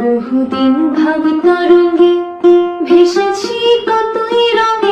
বহুদিন ভাব তরঙ্গে ভেসেছি কতই রঙে।